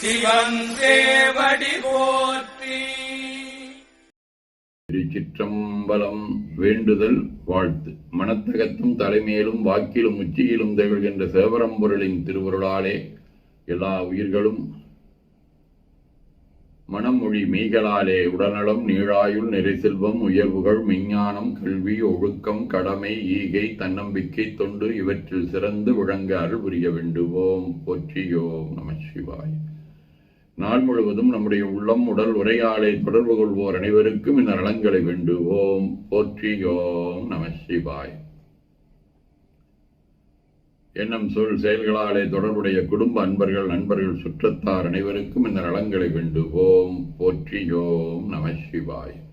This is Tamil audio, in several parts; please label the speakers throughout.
Speaker 1: சிவன் போற்றி.
Speaker 2: திருச்சிற்றம்பலம் வேண்டுதல் வாழ்த்து. மனத்தகத்தும் தலைமையிலும் வாக்கிலும் உச்சியிலும் திகழ்கின்ற சேவரம்பொருளின் திருவருளாலே எல்லா உயிர்களும் மனமொழி மெய்களாலே உடல்நலம் நீழாயுள் நிறைசெல்வம் உயர்வுகள் மெஞ்ஞானம் கல்வி ஒழுக்கம் கடமை ஈகை தன்னம்பிக்கை தொண்டு இவற்றில் சிறந்து விளங்க அருள் புரிய வேண்டுவோம். போற்றியோம் நம சிவாய். நாள் முழுவதும் நம்முடைய உள்ளம் உடல் உரையாடை தொடர்பு கொள்வோர் அனைவருக்கும் இந்த நலன்களை வேண்டுவோம். போற்றியோம் நம சிவாய். எண்ணம் சொல் செயல்களாலே தொடர்புடைய குடும்ப அன்பர்கள் நண்பர்கள் சுற்றத்தார் அனைவருக்கும் இந்த நலன்களை வேண்டுவோம். போற்றியோம் நம சிவாய்.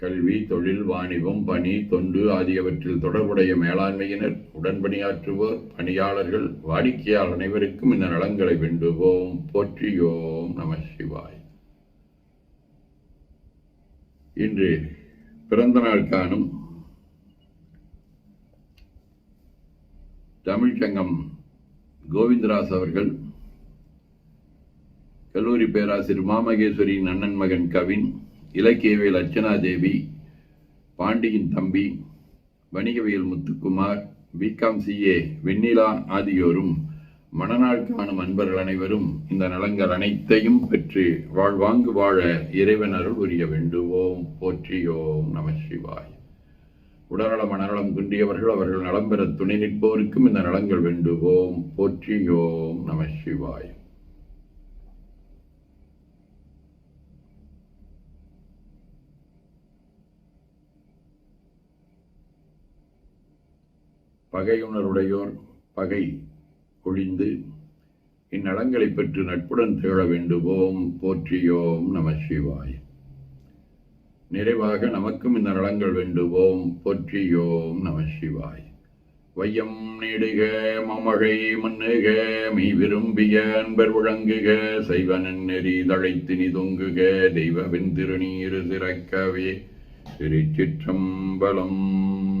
Speaker 2: கல்வி தொழில் வாணிபம் பணி தொண்டு ஆகியவற்றில் தொடர்புடைய மேலாண்மையினர் உடன்பணியாற்றுவோர் பணியாளர்கள் வாடிக்கையாளர் அனைவருக்கும் இந்த நலன்களை வேண்டுவோம். போற்றியோம் நம சிவாய். இன்று பிறந்த நாள் காணும் தமிழ்ச்சங்கம் கோவிந்தராஸ் அவர்கள் கல்லூரி பேராசிரியர் மாமகேஸ்வரியின் அண்ணன் மகன் கவின் இலக்கியவியல் அர்ச்சனா தேவி பாண்டியின் தம்பி வணிகவியல் முத்துக்குமார் பிகாம் சிஏ வெண்ணிலா ஆகியோரும் மணநாள் காணும் அன்பர்கள் அனைவரும் இந்த நலங்கள் அனைத்தையும் பெற்று வாழ்வாங்கு வாழ இறைவன் அருள் உரிய வேண்டுவோம். போற்றியோம் நம சிவாய். உடல்நல மனநலம் குன்றியவர்கள் அவர்கள் நலம் பெற துணை நிற்போருக்கும் இந்த நலங்கள் வேண்டுவோம். போற்றியோம் நம சிவாய். பகையுணருடையோர் பகை ஒழிந்து இந்நலங்களைப் பெற்று நட்புடன் திகழ வேண்டுவோம் போற்றியோம் நம சிவாய். நிறைவாக நமக்கும் இந்த நலங்கள் வேண்டுவோம் போற்றியோம் நம சிவாய். வையம் நீடுக மமழை மண்ணுக மீ விரும்பிய அன்பர் விளங்குக சைவனன் நெறி தழைத்து தொங்குக தெய்வவின் திருநீர் சிறக்கவே திருச்சிற்றம்பலம்.